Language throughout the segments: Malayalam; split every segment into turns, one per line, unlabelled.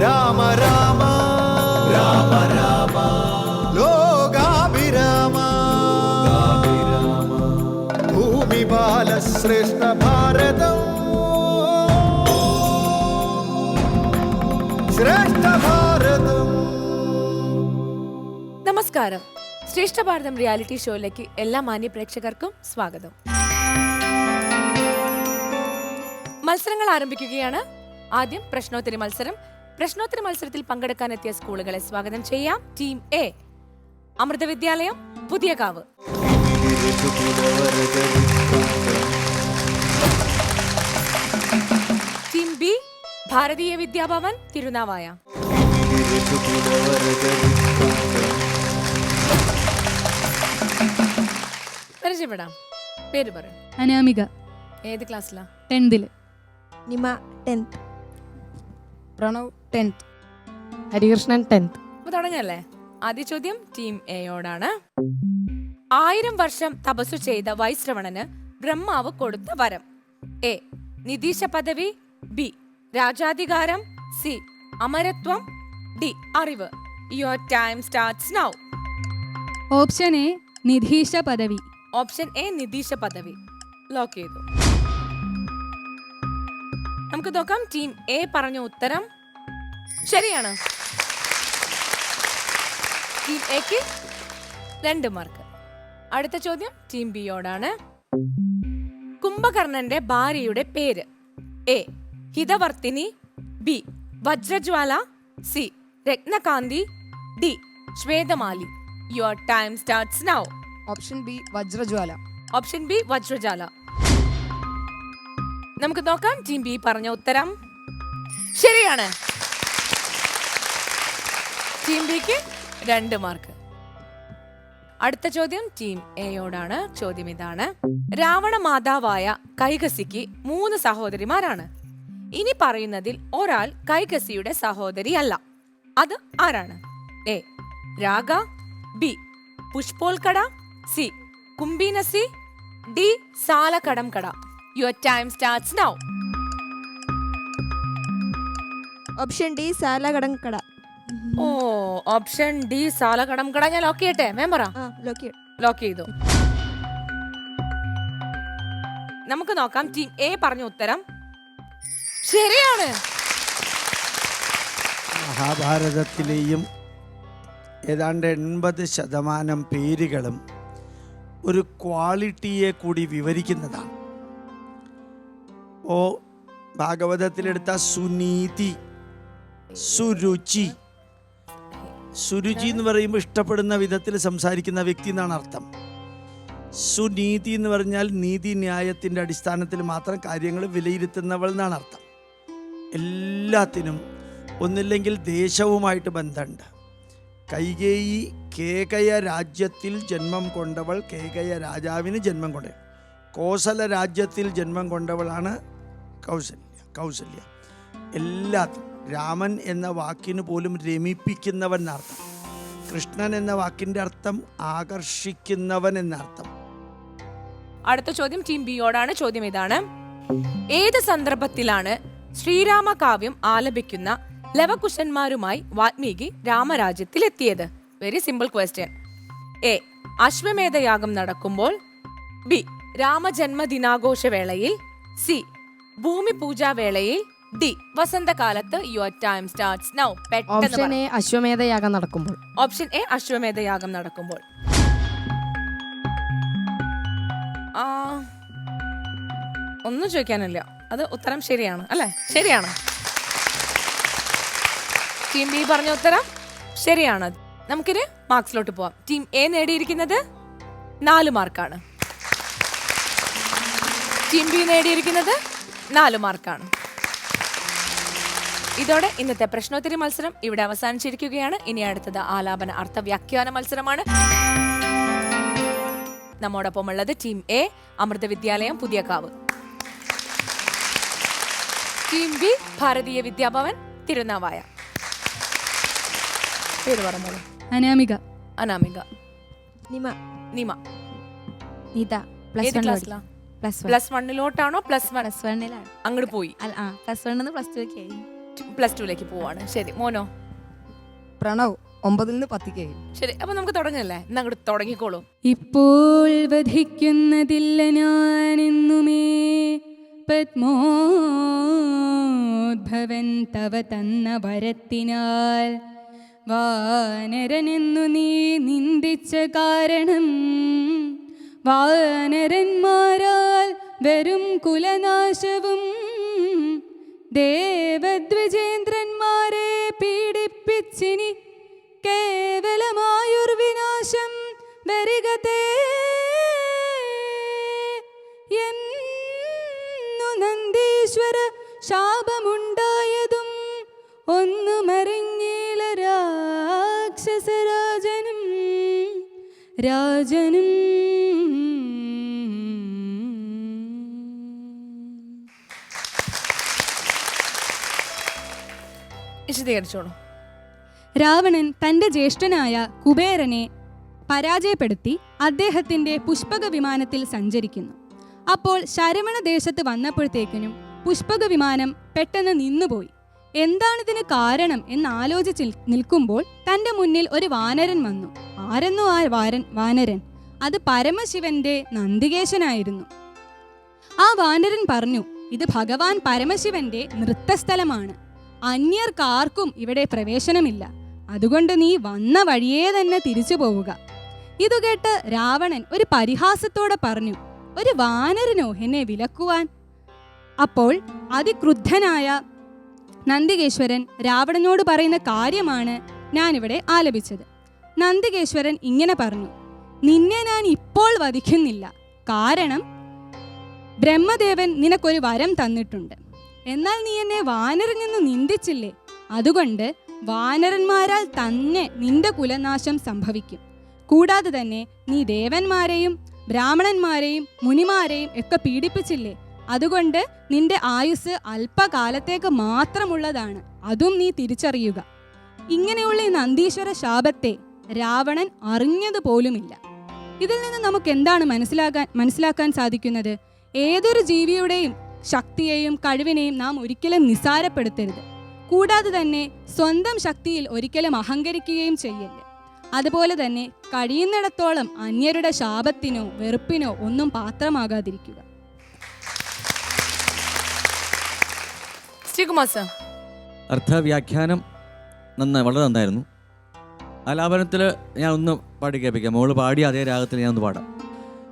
രാമ രാമ. രാമ രാമ ലോകാഭിരാമ. ഭൂമി ബാലശ്രേഷ്ഠ ഭാരതം. ശ്രേഷ്ഠ ഭാരതം.
നമസ്കാരം. ശ്രേഷ്ഠ ഭാരതം റിയാലിറ്റി ഷോയിലേക്ക് എല്ലാ മാന്യ പ്രേക്ഷകർക്കും സ്വാഗതം. മത്സരങ്ങൾ ആരംഭിക്കുകയാണ്. ആദ്യം പ്രശ്നോത്തരി മത്സരം. പ്രശ്നോത്തരി മത്സരത്തിൽ പങ്കെടുക്കാനെത്തിയ സ്കൂളുകളെ സ്വാഗതം ചെയ്യാം. ടീം എ അമൃത വിദ്യാലയം പുതിയ കാവ്. Team B Bharatiya Vidya Bhavan Thirunavaya. പരിചയപ്പെടാം. പേര് പറയും.
അനാമിക.
ഏത് ക്ലാസ്സിലാ?
ടെൻത്തിൽ
Nima tenth
Pranav. Tenth. Harikrishnan tenth.
അപ്പൊ തുടങ്ങല്ലേ? ആദ്യ ചോദ്യം ടീം എയോടാണ് ആയിരം വർഷം തപസ്സു ചെയ്ത വൈശ്രവണന് ബ്രഹ്മാവ് കൊടുത്ത വരം. എ നിതീശ പദവി. ബി രാജാധികാരം. സി അമരത്വം. ഡി അറിവ്. Your time starts now
option A നിധീശ പദവി.
ഓപ്ഷൻ എ നിതീശ പദവി. ലോക്ക് ചെയ്തു. നമുക്ക് നോക്കാം ടീം എ പറഞ്ഞ ഉത്തരം. ശരിയാണ്. ടീം എക്ക് രണ്ട് മാർക്ക് അടുത്ത ചോദ്യം ടീം ബിയോടാണ് കുംഭകർണന്റെ ഭാര്യയുടെ പേര്. A ഹിതവർത്തിനി. B വജ്രജ്വാല. C രത്നകാന്തി. D ശ്വേതമാലി. Your time starts now
option B വജ്രജ്വാല.
Option B വജ്രജ്വാല. നമുക്ക് നോക്കാം ടീം ബി പറഞ്ഞ ഉത്തരം. ശരിയാണ്. ടീം ബിക്ക് രണ്ട് മാർക്ക് അടുത്ത ചോദ്യം ടീം എയോടാണ് ചോദ്യം ഇതാണ്. രാവണ മാതാവായ കൈകസിക്ക് മൂന്ന് സഹോദരിമാരാണ്. ഇനി പറയുന്നതിൽ ഒരാൾ കൈകസിയുടെ സഹോദരി അല്ല. അത് ആരാണ്? A raga. ബി പുഷ്പോൽക്കട. സി കുംബീനസി ഡി സാലക്കടം കട your time starts now
option D സാലകടം കട
ഓ ഓപ്ഷൻ ഡി സാലകടം കട ഞാൻ ലോക്ക് ചെയ്യട്ടെ? മേം
ആ ലോക്കി
ലോക്ക് ചെയ്തു. നമുക്ക് നോക്കാം ടീം എ പറഞ്ഞ ഉത്തരം. ശരിയാണ്.
മഹാഭാരതത്തിലെയും ഏതാണ്ട് എൺപത് ശതമാനം പേരുകളും ഒരു ക്വാളിറ്റിയെ കൂടി വിവരിക്കുന്നതാണ്. ഓ ഭാഗവതത്തിലെടുത്ത സുനീതി സുരുചി. സുരുചി എന്ന് പറയുമ്പോൾ ഇഷ്ടപ്പെടുന്ന വിധത്തിൽ സംസാരിക്കുന്ന വ്യക്തി എന്നാണ് അർത്ഥം. സുനീതി എന്ന് പറഞ്ഞാൽ നീതി ന്യായത്തിന്റെ അടിസ്ഥാനത്തിൽ മാത്രം കാര്യങ്ങൾ വിലയിരുത്തുന്നവൾ എന്നാണ് അർത്ഥം. എല്ലാത്തിനും ഒന്നില്ലെങ്കിൽ ദേശവുമായിട്ട് ബന്ധമുണ്ട്. കൈകേയി കേകയ രാജ്യത്തിൽ ജന്മം കൊണ്ടവൾ കേകയ രാജാവിന് ജന്മം കൊണ്ട. കോസല രാജ്യത്തിൽ ജന്മം കൊണ്ടവളാണ് കൗസല്യ കൗസല്യ. എല്ലാത്തിനും രാമൻ എന്ന വാക്കിന് പോലും രമിപ്പിക്കുന്നവൻ എന്നർത്ഥം. കൃഷ്ണൻ എന്ന വാക്കിന്റെ അർത്ഥം ആകർഷിക്കുന്നവൻ എന്നർത്ഥം.
അടുത്ത ചോദ്യം ടീം ബിയോടാണ്. ചോദ്യം ഇതാണ്. ഏത് സന്ദർഭത്തിലാണ് ശ്രീരാമ കാവ്യം ആലപിക്കുന്ന ലവകുശന്മാരുമായി വാൽമീകി രാമരാജ്യത്തിലെത്തിയത്? വെരി സിമ്പിൾ ക്വസ്റ്റ്യൻ എ അശ്വമേധയാഗം നടക്കുമ്പോൾ. ബി രാമജന്മദിനാഘോഷ വേളയിൽ സി ഭൂമി പൂജാ വേളയിൽ ഡി വസന്തകാലത്ത് യുവർ ടൈം സ്റ്റാർട്ട്സ് നൗ പെട്ടെന്ന്
ഓപ്ഷൻ
പറ.
എ അശ്വമേധയാഗം നടക്കുമ്പോൾ.
ഓപ്ഷൻ എ അശ്വമേധയാഗം നടക്കുമ്പോൾ. ആ, ഒന്നും ചോദിക്കാനില്ല. അത് ഉത്തരം ശരിയാണ്. അല്ലേ? ശരിയാണ്. ടീം ബി പറഞ്ഞ ഉത്തരം ശരിയാണ്. നമുക്കിനി മാർക്സിലോട്ട് പോവാം. ടീം എ നേടിയിരിക്കുന്നത് നാല് മാർക്കാണ് ടീം ബി നേടിയിരിക്കുന്നത് നാല് മാർക്കാണ് ഇതോടെ ഇന്നത്തെ പ്രശ്നോത്തരി മത്സരം ഇവിടെ അവസാനിച്ചിരിക്കുകയാണ്. ഇനി അടുത്തത് ആലാപന അർത്ഥവ്യാഖ്യാന മത്സരമാണ്. നമ്മോടൊപ്പം ഉള്ളത് ടീം എ അമൃത വിദ്യാലയം പുതിയ കാവ് ടീം ബി ഭാരതീയ വിദ്യാഭവൻ തിരുനാവായ. പേര് പറഞ്ഞോളൂ.
അനാമിക.
അനാമിക.
നിമ.
നിമ.
നിത. പ്ലസ്
ഏത്
വൺ
ക്ലാസ്സിലാ
plus one.
Plus വണ്ണിലോട്ടാണോ? Plus one.
Plus വണ്ണിലാണ്.
അങ്ങോട്ട് പോയി.
പ്ലസ് വണ്ണിന്ന് പ്ലസ് ടു ഒക്കെ ആയി.
പ്ലസ് ടുവിലേക്ക് പോവാണ്. ശരി മോനോ?
പ്രണവ് ഒമ്പതിൽ നിന്ന് പത്തിക്ക്
ശരി അപ്പൊ നമുക്ക് തുടങ്ങല്ലേ? എന്നാ അങ്ങോട്ട് തുടങ്ങിക്കോളൂ.
ഇപ്പോൾ വധിക്കുന്നതില്ല ഞാനെന്നുമേ. പത്മോദ്ഭവൻ തവ തന്ന വരത്തിനാൽ വാനരനെന്നു നീ നിന്ദിച്ച കാരണം വാനരന്മാരാൽ വരും കുലനാശവും ദേവദ്വിജേന്ദ്രന്മാരെ പീഡിപ്പിച്ചിനി. കേവലമായൊരു വിനാശം വരികതേ എന്നു നന്ദീശ്വര ശാപമുണ്ടായതും ഒന്നുമറിഞ്ഞില രാക്ഷസരാജനും. രാജനും
വിശദീകരിച്ചോളൂ.
രാവണൻ തന്റെ ജ്യേഷ്ഠനായ കുബേരനെ പരാജയപ്പെടുത്തി അദ്ദേഹത്തിന്റെ പുഷ്പക വിമാനത്തിൽ സഞ്ചരിക്കുന്നു. അപ്പോൾ ശരവണ ദേശത്ത് വന്നപ്പോഴത്തേക്കിനും പുഷ്പക വിമാനം പെട്ടെന്ന് നിന്നുപോയി. എന്താണിതിന് കാരണം എന്ന് ആലോചിച്ച് നിൽക്കുമ്പോൾ തന്റെ മുന്നിൽ ഒരു വാനരൻ വന്നു. ആരെന്നു ആ വാരൻ വാനരൻ. അത് പരമശിവന്റെ നന്ദികേശനായിരുന്നു. ആ വാനരൻ പറഞ്ഞു ഇത് ഭഗവാൻ പരമശിവന്റെ നൃത്തസ്ഥലമാണ്. അന്യർക്കാർക്കും ഇവിടെ പ്രവേശനമില്ല. അതുകൊണ്ട് നീ വന്ന വഴിയേ തന്നെ തിരിച്ചു പോവുക. ഇതു കേട്ട് രാവണൻ ഒരു പരിഹാസത്തോടെ പറഞ്ഞു ഒരു വാനരനോ എന്നെ വിലക്കുവാൻ? അപ്പോൾ അതിക്രുദ്ധനായ നന്ദികേശ്വരൻ രാവണനോട് പറയുന്ന കാര്യമാണ് ഞാനിവിടെ ആലപിച്ചത്. നന്ദികേശ്വരൻ ഇങ്ങനെ പറഞ്ഞു നിന്നെ ഞാൻ ഇപ്പോൾ വധിക്കുന്നില്ല. കാരണം ബ്രഹ്മദേവൻ നിനക്കൊരു വരം തന്നിട്ടുണ്ട്. എന്നാൽ നീ എന്നെ വാനരിൽ നിന്ന് നിന്ദിച്ചില്ലേ? അതുകൊണ്ട് വാനരന്മാരാൽ തന്നെ നിന്റെ കുലനാശം സംഭവിക്കും. കൂടാതെ തന്നെ നീ ദേവന്മാരെയും ബ്രാഹ്മണന്മാരെയും മുനിമാരെയും ഒക്കെ പീഡിപ്പിച്ചില്ലേ? അതുകൊണ്ട് നിന്റെ ആയുസ് അല്പകാലത്തേക്ക് മാത്രമുള്ളതാണ്. അതും നീ തിരിച്ചറിയുക. ഇങ്ങനെയുള്ള ഈ നന്ദീശ്വര ശാപത്തെ രാവണൻ അറിഞ്ഞതുപോലുമില്ല ഇതിൽ നിന്ന് നമുക്ക് എന്താണ് മനസ്സിലാക്കാൻ മനസ്സിലാക്കാൻ സാധിക്കുന്നത്? ഏതൊരു ജീവിയുടെയും ശക്തിയെയും കഴിവിനെയും നാം ഒരിക്കലും നിസാരപ്പെടുത്തരുത് കൂടാതെ തന്നെ സ്വന്തം ശക്തിയിൽ ഒരിക്കലും അഹങ്കരിക്കുകയും ചെയ്യല്ല അതുപോലെ തന്നെ കഴിയുന്നിടത്തോളം അന്യരുടെ ശാപത്തിനോ വെറുപ്പിനോ ഒന്നും പാത്രമാകാതിരിക്കുക.
ശ്രീകുമാർ സർ.
അർത്ഥവ്യാഖ്യാനം നന്നായി വളരെ നന്നായിരുന്നു. ആലാപനത്തിൽ ഞാൻ ഒന്ന് പാടി കേൾപ്പിക്കാം. മോൾ പാടി അതേ രാഗത്തിൽ ഞാൻ ഒന്ന് പാടാം.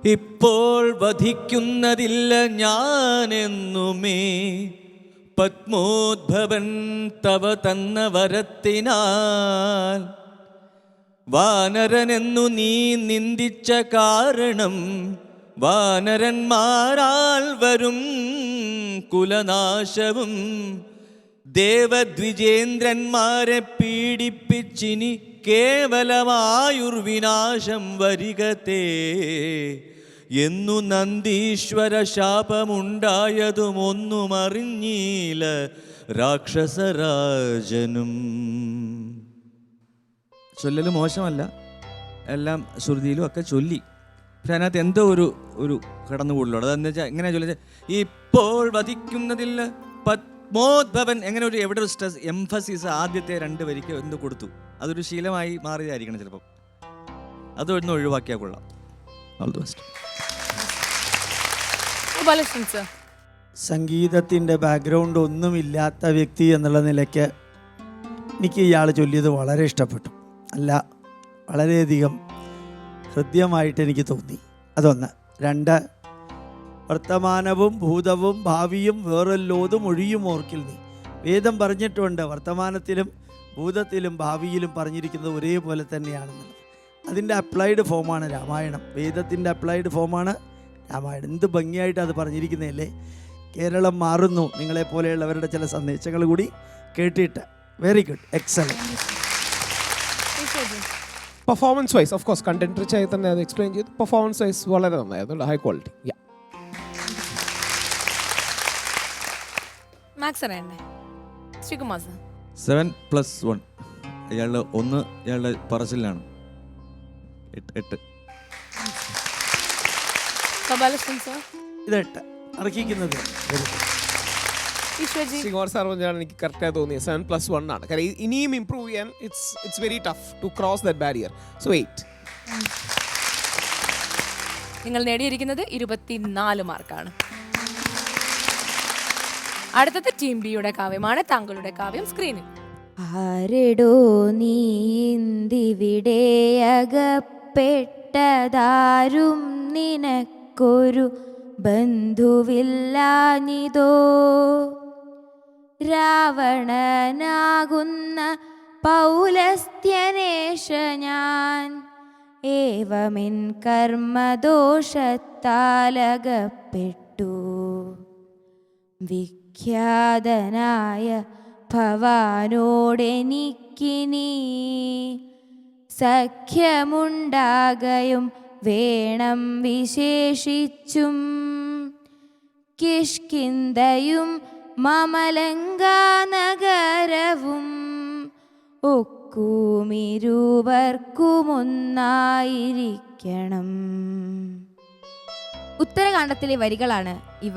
ഇപ്പോൾ വധിക്കുന്നതില്ല ഞാനെന്നുമേ. പത്മോദ്ഭവൻ തവ തന്ന വരത്തിനാൽ. വാനരനെന്നു നീ നിന്ദിച്ച കാരണം വാനരന്മാരാൽ വരും കുലനാശവും. ദേവദ്വിജേന്ദ്രന്മാരെ പീഡിപ്പിച്ചിനി കേവലമായുർവിനാശം വരികത്തേ എന്നു നന്ദീശ്വര ശാപമുണ്ടായതും ഒന്നും അറിഞ്ഞീല രാക്ഷസരാജനും. ചൊല്ലൽ മോശമല്ല. എല്ലാം ശ്രുതിയിലും ഒക്കെ ചൊല്ലി. പക്ഷെ അതിനകത്ത് എന്തോ ഒരു ഒരു കടന്നുകൂടലുണ്ട്. അതെന്ന് വെച്ചാൽ എങ്ങനെ ചൊല്ലിച്ച ഇപ്പോൾ വധിക്കുന്നതിൽ പത്മോദ്ഭവൻ എങ്ങനെ ഒരു എവിടെ ഒരു സ്ട്രെസ് എംഫസിസ് ആദ്യത്തെ രണ്ട് വരിക്ക് എന്ത് കൊടുത്തു? അതൊരു ശീലമായി മാറിയതായിരിക്കണം ചിലപ്പം. അതൊന്ന് ഒഴിവാക്കിയാൽ കൊള്ളാം. ഓൾ ദി ബെസ്റ്റ്
സർ
സംഗീതത്തിന്റെ ബാക്ക്ഗ്രൗണ്ട് ഒന്നുമില്ലാത്ത വ്യക്തി എന്നുള്ള നിലയ്ക്ക് എനിക്ക് ഇയാൾ ചൊല്ലിയത് വളരെ ഇഷ്ടപ്പെട്ടു. അല്ല വളരെയധികം ഹൃദ്യമായിട്ട് എനിക്ക് തോന്നി. അതൊന്ന്. രണ്ട് വർത്തമാനവും ഭൂതവും ഭാവിയും വേറെല്ലോതും ഒഴിയും ഓർക്കിൽ നീ. വേദം പറഞ്ഞിട്ടുണ്ട് വർത്തമാനത്തിലും ഭൂതത്തിലും ഭാവിയിലും പറഞ്ഞിരിക്കുന്നത് ഒരേപോലെ തന്നെയാണെന്നുള്ളത്. അതിന്റെ അപ്ലൈഡ് ഫോമാണ് രാമായണം. വേദത്തിന്റെ അപ്ലൈഡ് ഫോമാണ് രാമായണം. എന്ത് ഭംഗിയായിട്ട് അത് പറഞ്ഞിരിക്കുന്നതല്ലേ കേരളം മാറുന്നു. നിങ്ങളെപ്പോലെയുള്ളവരുടെ ചില സന്ദേശങ്ങൾ കൂടി കേട്ടിട്ട്. Very good excellent
performance wise of course content rich ആയി തന്നെ അത് എക്സ്പ്ലെയിൻ ചെയ്തു. പെർഫോമൻസ് വൈസ് വളരെ നന്നായിരുന്നു. High quality
seven plus one ഇയാളുടെ ഒന്ന് ഇയാളുടെ പറച്ചിലാണ്. എട്ട് എട്ട്.
സർ.
ഇതെട്ട് അർഹിക്കുന്നത്
ശ്രീകുമാർ സാർ പറഞ്ഞാണ് എനിക്ക് കറക്റ്റായി തോന്നിയത്. സെവൻ പ്ലസ് വൺ ആണ്. കാരണം ഇനിയും ഇമ്പ്രൂവ് ചെയ്യാൻ it's it's very tough to cross that barrier so eight
നിങ്ങൾ നേടിയിരിക്കുന്നത് ഇരുപത്തിനാല് മാർക്കാണ്. അടുത്തത് ടീം ബിയുടെ കാവ്യമാണ്. താങ്കളുടെ കാവ്യം സ്ക്രീനിൽ
ആരെടോ നീ ഇന്തിവിടെ അകപ്പെട്ടതാരും നിനക്കൊരു ബന്ധുവില്ലാഞ്ഞിതോ രാവണനാകുന്ന പൗലസ്ത്യനേഷ ഞാൻ ഏവമിൻ കർമ്മദോഷത്താലകപ്പെട്ടു. വിഖ്യാതനായ ഭവാനോടെനിക്കിനി സഖ്യമുണ്ടാകയും വേണം വിശേഷിച്ചും. കിഷ്കിന്തയും മമലങ്കാനഗരവും ഒക്കുമിരുവർക്കുമൊന്നായിരിക്കണം. ഉത്തരകാണ്ഡത്തിലെ വരികളാണ് ഇവ.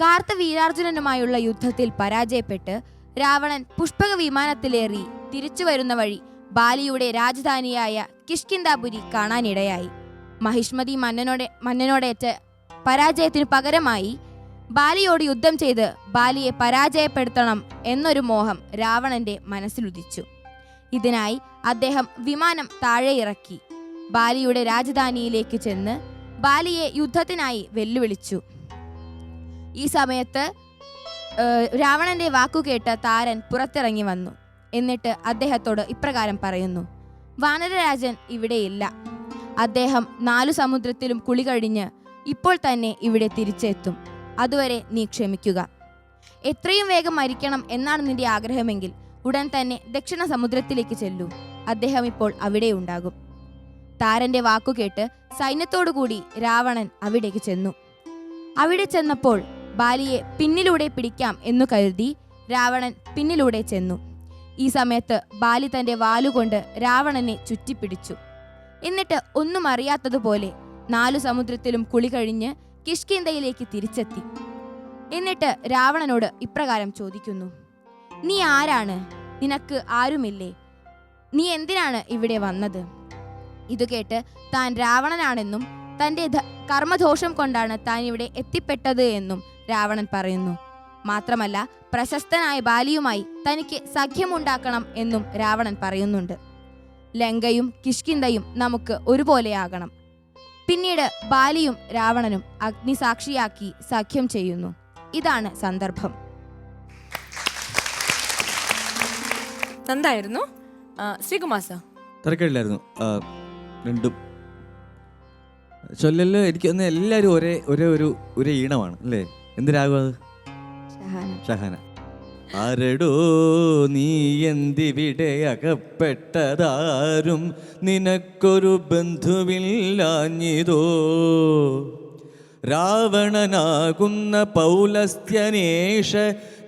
കാർത്ത വീരാർജുനനുമായുള്ള യുദ്ധത്തിൽ പരാജയപ്പെട്ട് രാവണൻ പുഷ്പക വിമാനത്തിലേറി തിരിച്ചു വരുന്ന വഴി ബാലിയുടെ രാജധാനിയായ കിഷ്കിന്ദാപുരി കാണാനിടയായി. മഹിഷ്മതി മന്നനോടെ മന്നനോടേറ്റ് പരാജയത്തിനു പകരമായി ബാലിയോട് യുദ്ധം ചെയ്ത് ബാലിയെ പരാജയപ്പെടുത്തണം എന്നൊരു മോഹം രാവണന്റെ മനസ്സിലുദിച്ചു. ഇതിനായി അദ്ദേഹം വിമാനം താഴെ ഇറക്കി ബാലിയുടെ രാജധാനിയിലേക്ക് ചെന്ന് ബാലിയെ യുദ്ധത്തിനായി വെല്ലുവിളിച്ചു. ഈ സമയത്ത് രാവണന്റെ വാക്കുകേട്ട താരൻ പുറത്തിറങ്ങി വന്നു. എന്നിട്ട് അദ്ദേഹത്തോട് ഇപ്രകാരം പറയുന്നു വാനരരാജൻ ഇവിടെയില്ല അദ്ദേഹം നാലു സമുദ്രത്തിലും കുളി കഴിഞ്ഞ് ഇപ്പോൾ തന്നെ ഇവിടെ തിരിച്ചെത്തും. അതുവരെ നീ ക്ഷമിക്കുക. എത്രയും വേഗം മരിക്കണം എന്നാണ് നിന്റെ ആഗ്രഹമെങ്കിൽ ഉടൻ തന്നെ ദക്ഷിണ സമുദ്രത്തിലേക്ക് ചെല്ലൂ. അദ്ദേഹം ഇപ്പോൾ അവിടെ ഉണ്ടാകും. താരന്റെ വാക്കുകേട്ട് സൈന്യത്തോടുകൂടി രാവണൻ അവിടേക്ക് ചെന്നു. അവിടെ ചെന്നപ്പോൾ ബാലിയെ പിന്നിലൂടെ പിടിക്കാം എന്നു കരുതി രാവണൻ പിന്നിലൂടെ ചെന്നു. ഈ സമയത്ത് ബാലി തന്റെ വാലുകൊണ്ട് രാവണനെ ചുറ്റിപ്പിടിച്ചു. എന്നിട്ട് ഒന്നും അറിയാത്തതുപോലെ നാലു സമുദ്രത്തിലും കുളി കഴിഞ്ഞ് കിഷ്കിന്തയിലേക്ക് തിരിച്ചെത്തി. എന്നിട്ട് രാവണനോട് ഇപ്രകാരം ചോദിക്കുന്നു നീ ആരാണ്? നിനക്ക് ആരുമില്ലേ? നീ എന്തിനാണ് ഇവിടെ വന്നത്? ഇത് കേട്ട് താൻ രാവണനാണെന്നും തന്റെ കർമ്മദോഷം കൊണ്ടാണ് താൻ ഇവിടെ എത്തിപ്പെട്ടത് എന്നും രാവണൻ പറയുന്നു. മാത്രമല്ല പ്രശസ്തനായ ബാലിയുമായി തനിക്ക് സഖ്യമുണ്ടാക്കണം എന്നും രാവണൻ പറയുന്നുണ്ട്. ലങ്കയും കിഷ്കിന്തയും നമുക്ക് ഒരുപോലെയാകണം. പിന്നീട് ബാലിയും രാവണനും അഗ്നിസാക്ഷിയാക്കി സഖ്യം ചെയ്യുന്നു. ഇതാണ് സന്ദർഭം.
നന്നായിരുന്നു ശ്രീകുമാർ സർ.
തിരക്കേടില്ലായിരുന്നു. രണ്ടും. ചൊല്ലല് എനിക്ക് ഒന്ന് എല്ലാവരും ഒരേ ഒരേ ഒരു ഒരേ ഈണമാണ് അല്ലേ? എന്തിനാകും അത്?
ഷഹാന
ആരടോ നീ എന്തിവിടെ അകപ്പെട്ടതാരും നിനക്കൊരു ബന്ധുവില്ലാഞ്ഞിതോ? രാവണനാകുന്ന പൗലസ്ത്യനേഷ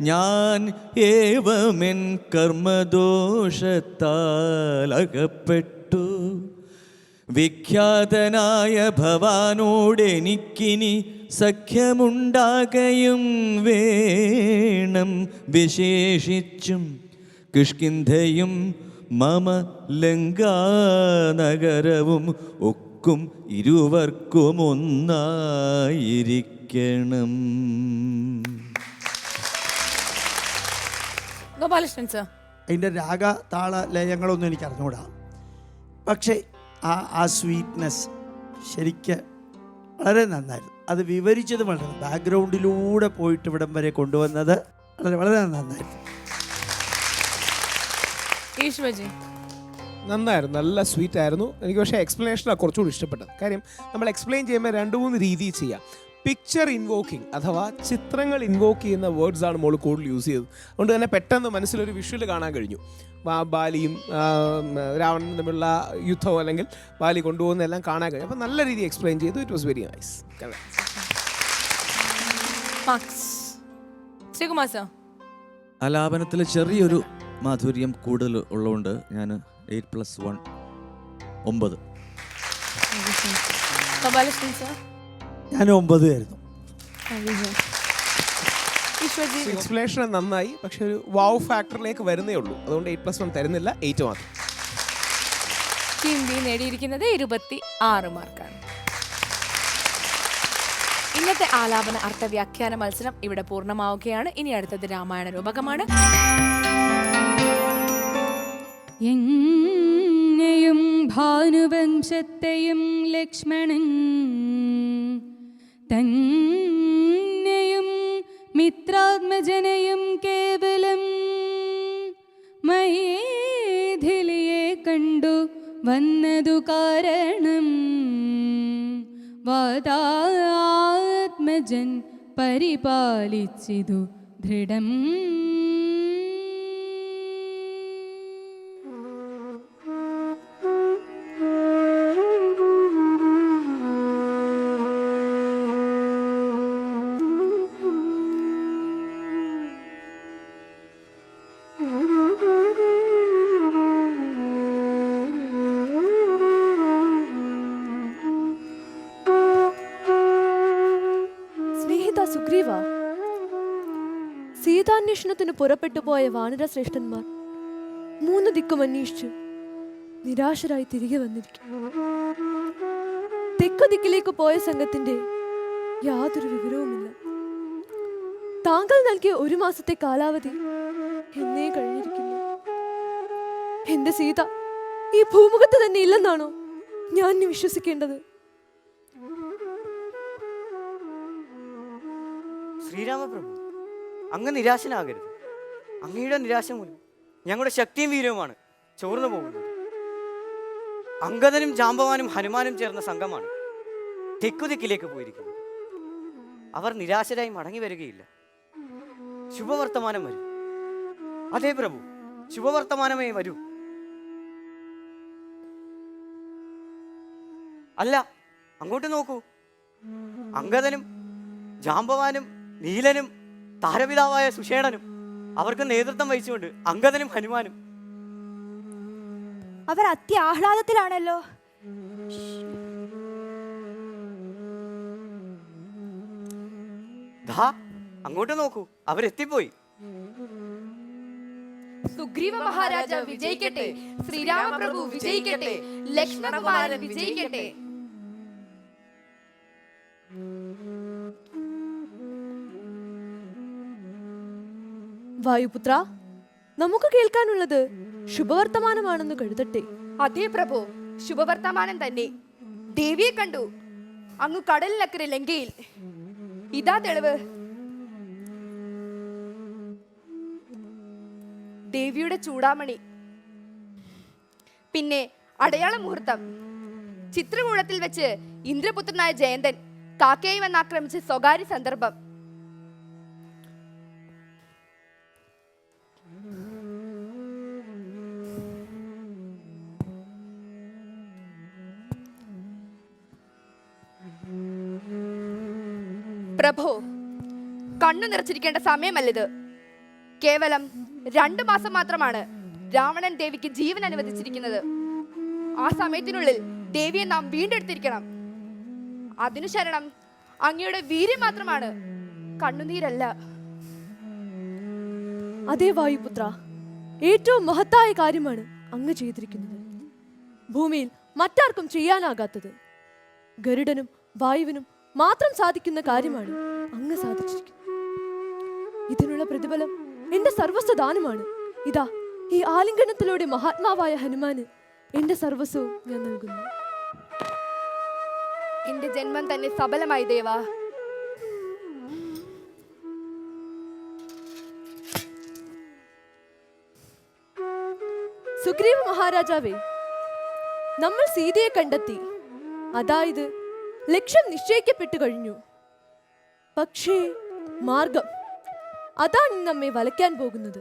ഞാൻ ഏവമെൻ കർമ്മദോഷത്താൽ അകപ്പെട്ടു. വിഖ്യാതനായ ഭവാനോടെനിക്കിനി സഖ്യമുണ്ടാകയും വേണം വിശേഷിച്ചും. കിഷ്കിന്ധയും മമ ലങ്കാനഗരവും ഒക്കും ഇരുവർക്കുമൊന്നായിരിക്കണം.
ഗോപാലകൃഷ്ണൻ സർ
അതിന്റെ രാഗ താള ലയങ്ങളൊന്നും എനിക്ക് അറിഞ്ഞുകൂടാ പക്ഷേ ആ ആ സ്വീറ്റ്നെസ് ശരിക്ക് വളരെ നന്നായിരുന്നു. അത് വിവരിച്ചത് വളരെ ബാക്ക്ഗ്രൗണ്ടിലൂടെ പോയിട്ട് ഇവിടം വരെ കൊണ്ടുവന്നത് വളരെ വളരെ നന്നായിരുന്നു.
ഈശ്വജി
നന്നായിരുന്നു. നല്ല സ്വീറ്റ് ആയിരുന്നു. എനിക്ക് പക്ഷേ എക്സ്പ്ലനേഷനാണ് കുറച്ചുകൂടി ഇഷ്ടപ്പെട്ടത്. കാര്യം നമ്മൾ എക്സ്പ്ലെയിൻ ചെയ്യുമ്പോൾ രണ്ട് മൂന്ന് രീതിയിൽ ചെയ്യാം. പിക്ചർ ഇൻവോക്കിംഗ് അഥവാ ചിത്രങ്ങൾ ഇൻവോക്ക് ചെയ്യുന്ന വേർഡ്സ് ആണ് മോൾ കൂടുതൽ യൂസ് ചെയ്തത്. അതുകൊണ്ട് തന്നെ പെട്ടെന്ന് മനസ്സിലൊരു വിഷ്വൽ കാണാൻ കഴിഞ്ഞു. ബാലിയും രാവണനും തമ്മിലുള്ള യുദ്ധമോ അല്ലെങ്കിൽ ബാലി കൊണ്ടുപോകുന്ന എല്ലാം കാണാൻ കഴിഞ്ഞു. അപ്പം നല്ല രീതിയിൽ എക്സ്പ്ലെയിൻ ചെയ്തു. It was very nice
Sreekumar sir
ആലാപനത്തിൽ ചെറിയൊരു മാധുര്യം കൂടുതൽ ഉള്ളതുകൊണ്ട് ഞാൻ എയ്റ്റ് പ്ലസ് വൺ ഒമ്പത്.
ഗോപാലകൃഷ്ണൻ സർ
ഞാൻ ഒമ്പത് ആയിരുന്നു.
എക്സ്പ്ലേഷൻ
എക്സ്പ്ലനേഷൻ നന്നായി പക്ഷെ ഒരു വാവ് ഫാക്ടറിലേക്ക് വരുന്നേ ഉള്ളൂ. അതുകൊണ്ട് എയ്റ്റ് പ്ലസ് വൺ തരുന്നില്ല എയ്റ്റ് മാത്രം.
ടീം ബി നേടിയിരിക്കുന്നത് ഇരുപത്തി ആറ് മാർക്കാണ്. ഇന്നത്തെ ആലാപന അർത്ഥവ്യാഖ്യാന മത്സരം ഇവിടെ പൂർണമാവുകയാണ്. ഇനി അടുത്തത് രാമായണ രൂപകമാണ്.
എന്നെയും ഭാനുവംശത്തെയും ലക്ഷ്മണൻ തന്നെയും മിത്രാത്മജനയും കേവലം മയേധിലിയെ കണ്ടു വന്നതു കാരണം വാതാത്മജൻ പരിപാലിച്ചിതു ദൃഢം.
പുറപ്പെട്ടു പോയ വാനരശ്രേഷ്ഠന്മാർ മൂന്ന് ദിക്കും അന്വേഷിച്ചു നിരാശരായി തിരികെ വന്നിരിക്കും. തെക്കു ദിക്കിലേക്ക് പോയ സംഘത്തിന്റെ യാതൊരു വിവരവുമില്ല. താങ്കൾ നൽകിയ ഒരു മാസത്തെ കാലാവധി എന്നേ കഴിഞ്ഞിരിക്കുന്നു. എന്റെ സീത ഈ ഭൂമുഖത്ത് തന്നെ ഇല്ലെന്നാണോ ഞാൻ വിശ്വസിക്കേണ്ടത്?
ശ്രീരാമപ്രഭു അങ്ങ് നിരാശനാകരുത്. അങ്ങയുടെ നിരാശ മൂലം ഞങ്ങളുടെ ശക്തിയും വീര്യവുമാണ് ചോർന്നു പോകുന്നത്. അങ്കദനും ജാമ്പവാനും ഹനുമാനും ചേർന്ന സംഘമാണ് തെക്കുതിക്കിലേക്ക് പോയിരിക്കുന്നത്. അവർ നിരാശരായി മടങ്ങി വരികയില്ല. ശുഭവർത്തമാനം വരും. അതേ പ്രഭു ശുഭവർത്തമാനമേ വരൂ. അല്ല അങ്ങോട്ട് നോക്കൂ. അങ്കദനും ജാമ്പവാനും നീലനും താരപിതാവായ സുഷേണനും അവർക്ക് നേതൃത്വം വഹിച്ചുകൊണ്ട് അങ്കദനും ഹനുമാനും.
അവർ അത്യാഹ്ലാദത്തിലാണല്ലോ.
ദാ അങ്ങോട്ട് നോക്കൂ. അവരെത്തിപ്പോയി.
സുഗ്രീവ മഹാരാജ വിജയിക്കട്ടെ. ശ്രീരാമപ്രഭു വിജയിക്കട്ടെ. ലക്ഷ്മണകുമാരൻ വിജയിക്കട്ടെ.
വായുപുത്ര നമുക്ക് കേൾക്കാനുള്ളത് ശുഭവർത്തമാനമാണെന്ന് കരുതട്ടെ.
അതേ പ്രഭു ശുഭവർത്തമാനം തന്നെ. ദേവിയെ കണ്ടു. അങ്ങ് കടലിനക്കരെ ലങ്കയിൽ. ഇതാ തെളിവ്. ദേവിയുടെ ചൂടാമണി. പിന്നെ അടയാള മുഹൂർത്തം. ചിത്രകൂടത്തിൽ വെച്ച് ഇന്ദ്രപുത്രനായ ജയന്തൻ കാക്കയെ വന്നാക്രമിച്ച സ്വകാര്യ സന്ദർഭം. പ്രഭു കണ്ണു നിറച്ചിരിക്കേണ്ട സമയമല്ലിത്. കേവലം രണ്ടു മാസം മാത്രമാണ് രാവണൻ ദേവിക്ക് ജീവൻ അനുവദിച്ചിരിക്കുന്നത്. ആ സമയത്തിനുള്ളിൽ ദേവിയെ നാം വീണ്ടെടുത്തിരിക്കണം. അതിനു ശരണം അങ്ങയുടെ വീര്യം മാത്രമാണ്. കണ്ണുനീരല്ല.
അതേ വായുപുത്ര ഏറ്റവും മഹത്തായ കാര്യമാണ് അങ്ങ് ചെയ്തിരിക്കുന്നത്. ഭൂമിയിൽ മറ്റാർക്കും ചെയ്യാനാകാത്തത്. ഗരുഡനും വായുവിനും മാത്രം സാധിക്കുന്ന കാര്യമാണ് അങ്ങ് സാധിച്ചിരിക്കുന്നത്. ഇതിനുള്ള പ്രതിഫലം എന്റെ സർവസ്വ ദാനമാണ് ഇതാ ഈ ആലിംഗനത്തിലൂടെ മഹാത്മാവായ ഹനുമാന് എന്റെ സർവസ്വവും ഞാൻ നൽകുന്നു.
എന്റെ ജന്മം തന്നെ സഫലമായി ദേവാ.
സുഗ്രീവ മഹാരാജാവേ നമ്മൾ സീതയെ കണ്ടെത്തി. അതായത് ലക്ഷ്യം നിശ്ചയിക്കപ്പെട്ടു കഴിഞ്ഞു. പക്ഷേ മാർഗം അതാണ് നമ്മെ വലയ്ക്കാൻ പോകുന്നത്.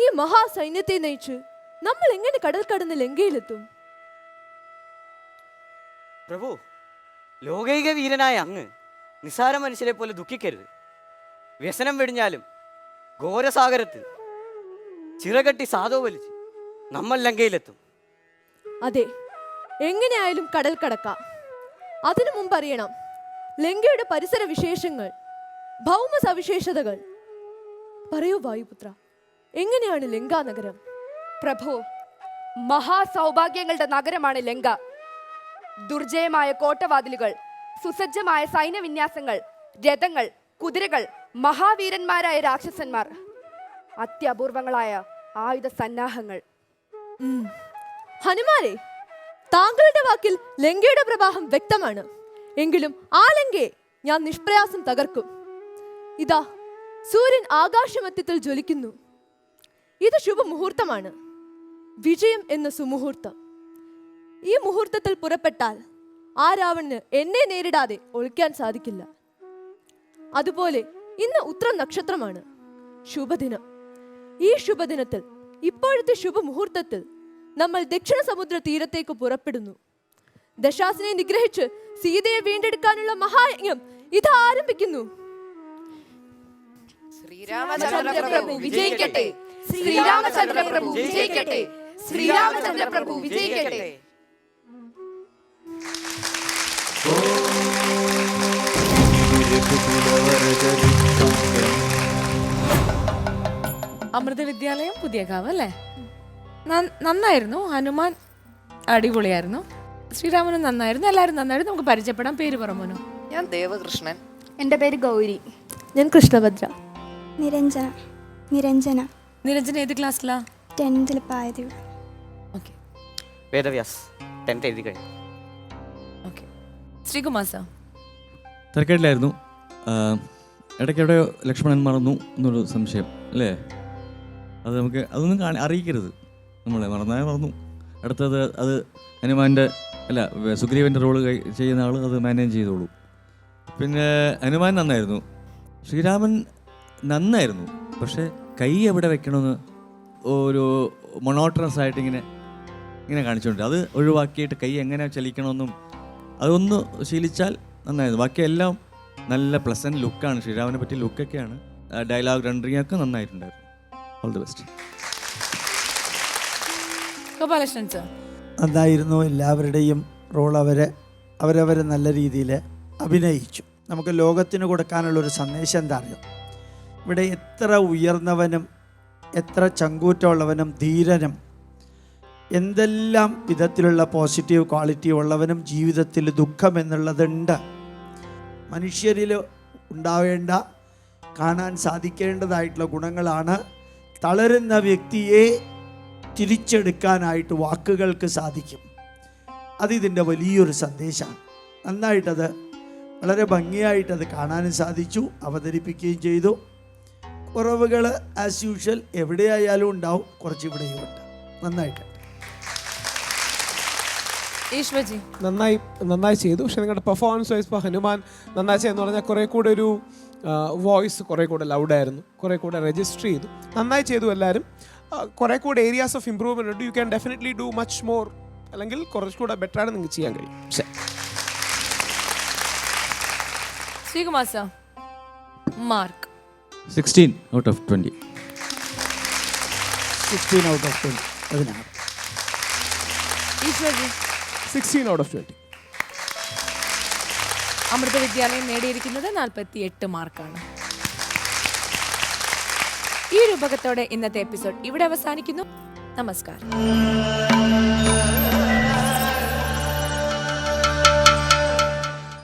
ഈ മഹാസൈന്യത്തെ നയിച്ച് നമ്മൾ എങ്ങനെ കടൽ കടന്ന് ലങ്കയിലെത്തും?
പ്രഭു ലോകൈക വീരനായ അങ്ങ് നിസാര മനുഷ്യരെ പോലെ ദുഃഖിക്കരുത്. വ്യസനം വെടിഞ്ഞാലും ഘോരസാഗരത്തിൽ ചിറകട്ടി സാധോ വലിച്ച് നമ്മൾ ലങ്കയിലെത്തും.
അതെ എങ്ങനെയായാലും കടൽ കടക്കാം. അതിനു മുമ്പ് അറിയണം. ലങ്കയുടെ പരിസര വിശേഷങ്ങൾ ഭൗമ സവിശേഷതകൾ. പറയൂ വായുപുത്ര എങ്ങനെയാണ് ലങ്ക നഗരം?
പ്രഭു മഹാസൗഭാഗ്യങ്ങളുടെ നഗരമാണ് ലങ്ക. ദുർജയമായ കോട്ടവാതിലുകൾ സുസജ്ജമായ സൈന്യവിന്യാസങ്ങൾ രഥങ്ങൾ കുതിരകൾ മഹാവീരന്മാരായ രാക്ഷസന്മാർ. അത്യപൂർവങ്ങളായ ആയുധ സന്നാഹങ്ങൾ.
ഉം. താങ്കളുടെ വാക്കിൽ ലങ്കയുടെ പ്രവാഹം വ്യക്തമാണ്. എങ്കിലും ആ ലങ്കയെ ഞാൻ നിഷ്പ്രയാസം തകർക്കും. ഇതാ സൂര്യൻ ആകാശമത്യത്തിൽ ജ്വലിക്കുന്നു. ഇത് ശുഭമുഹൂർത്തമാണ്. വിജയം എന്ന സുമുഹൂർത്തം. ഈ മുഹൂർത്തത്തിൽ പുറപ്പെട്ടാൽ ആ രാവണന് എന്നെ നേരിടാതെ ഒളിക്കാൻ സാധിക്കില്ല. അതുപോലെ ഇന്ന് ഉത്ര നക്ഷത്രമാണ് ശുഭദിനം. ഈ ശുഭദിനത്തിൽ ഇപ്പോഴത്തെ ശുഭമുഹൂർത്തത്തിൽ നമ്മൾ ദക്ഷിണ സമുദ്ര തീരത്തേക്ക് പുറപ്പെടുന്നു. ദശാസിനെ നിഗ്രഹിച്ച് സീതയെ വീണ്ടെടുക്കാനുള്ള മഹായജ്ഞം ഇത് ആരംഭിക്കുന്നു.
ശ്രീരാമചന്ദ്രപ്രഭു വിജയിക്കട്ടെ. ശ്രീരാമചന്ദ്രപ്രഭു വിജയിക്കട്ടെ. ശ്രീരാമചന്ദ്രപ്രഭു വിജയിക്കട്ടെ.
അമൃത വിദ്യാലയം പുതിയ കാവ് അല്ലേ? നന്നായിരുന്നു. ഹനുമാൻ അടിപൊളിയായിരുന്നു. ശ്രീരാമനും നന്നായിരുന്നു. എല്ലാവരും നന്നായിരുന്നു. നമുക്ക് പരിചയപ്പെടാം. പേര് പറമോനു
ഞാൻ ദേവകൃഷ്ണൻ.
എന്റെ പേര് ഗൗരി.
ഞാൻ കൃഷ്ണഭദ്ര.
നിരഞ്ജന. നിരഞ്ജന.
നിരഞ്ജന ഏത് ക്ലാസ്സിലാ?
ടെൻത്തിൽ പായതി
ഓക്കെ.
വേദവ്യാസ്. ടെൻത്ത് എഴുതി കഴിഞ്ഞു.
ഓക്കെ. ശ്രീകുമാർ സാർ
തിരക്കേട്ടിലായിരുന്നു ഇടയ്ക്ക് എവിടെയോ ലക്ഷ്മണൻ മറന്നു എന്നൊരു സംശയം അല്ലേ? അത് നമുക്ക് അതൊന്നും കാണി അറിയിക്കരുത്. നമ്മളെ മറന്നാൽ മറന്നു. അടുത്തത് അത് ഹനുമാന്റെ അല്ല സുഗ്രീവന്റെ റോൾ ചെയ്യുന്ന ആൾ അത് മാനേജ് ചെയ്തോളൂ. പിന്നെ ഹനുമാൻ നന്നായിരുന്നു. ശ്രീരാമൻ നന്നായിരുന്നു. പക്ഷേ കൈ എവിടെ വെക്കണമെന്ന് ഒരു മൊണോട്ടറസ് ആയിട്ട് ഇങ്ങനെ ഇങ്ങനെ കാണിച്ചുകൊണ്ട് അത് ഒഴിവാക്കിയിട്ട് കൈ എങ്ങനെ ചലിക്കണമെന്നും അതൊന്ന് ശീലിച്ചാൽ നന്നായിരുന്നു. ബാക്കിയെല്ലാം നല്ല പ്ലസന്റ് ലുക്കാണ് ശ്രീരാമനെ പറ്റിയ ലുക്കൊക്കെയാണ് ഡയലോഗ് റെൻഡറിങ് ഒക്കെ നന്നായിട്ടുണ്ടായിരുന്നു. ഓൾ ദി ബെസ്റ്റ്
സാർ
നന്നായിരുന്നു എല്ലാവരുടെയും റോൾ അവരെ അവരവരെ നല്ല രീതിയിൽ അഭിനയിച്ചു. നമുക്ക് ലോകത്തിന് കൊടുക്കാനുള്ള ഒരു സന്ദേശം എന്താ അറിയാം ഇവിടെ എത്ര ഉയർന്നവനും എത്ര ചങ്കൂറ്റമുള്ളവനും ധീരനും എന്തെല്ലാം വിധത്തിലുള്ള പോസിറ്റീവ് ക്വാളിറ്റി ഉള്ളവനും ജീവിതത്തിൽ ദുഃഖം എന്നുള്ളതുണ്ട്. മനുഷ്യരിൽ ഉണ്ടാവേണ്ട കാണാൻ സാധിക്കേണ്ടതായിട്ടുള്ള ഗുണങ്ങളാണ് തളരുന്ന വ്യക്തിയെ തിരിച്ചെടുക്കാനായിട്ട് വാക്കുകൾക്ക് സാധിക്കും. അതിതിന്റെ വലിയൊരു സന്ദേശമാണ്. നന്നായിട്ടത് വളരെ ഭംഗിയായിട്ടത് കാണാനും സാധിച്ചു അവതരിപ്പിക്കുകയും ചെയ്തു. കുറവുകൾ ആസ് യൂഷ്വൽ എവിടെയായാലും ഉണ്ടാവും കുറച്ച് ഇവിടെയും ഉണ്ട്. നന്നായിട്ട്.
ഈശ്വജി
നന്നായി നന്നായി ചെയ്തു. പക്ഷെ നിങ്ങളുടെ പെർഫോമൻസ് വൈസ് ഇപ്പോൾ ഹനുമാൻ നന്നായി ചെയ്തെന്ന് പറഞ്ഞാൽ കുറേ കൂടെ ഒരു വോയിസ് കുറേ കൂടെ ലൗഡായിരുന്നു കുറേ കൂടെ രജിസ്റ്റർ ചെയ്തു. നന്നായി ചെയ്തു എല്ലാവരും. കുറേ കൂടെ ഏരിയാസ് ഓഫ് ഇമ്പ്രൂവ്മെന്റ് ഉണ്ട്. You can definitely do much more അല്ലെങ്കിൽ കുറച്ചുകൂടെ ബെറ്റർ ആണ് നിങ്ങൾക്ക് ചെയ്യാൻ കഴിയും. ശരി.
Sreekumar sir mark
sixteen out of twenty
sixteen out of twenty പതിനാറ്
sixteen out of twenty
Amrita Vidyalayam നേടിയിരിക്കുന്നത് നാൽപ്പത്തി എട്ട് മാർക്കാണ് ഈ രൂപകത്തോടെ ഇന്നത്തെ എപ്പിസോഡ് ഇവിടെ അവസാനിക്കുന്നു. നമസ്കാരം.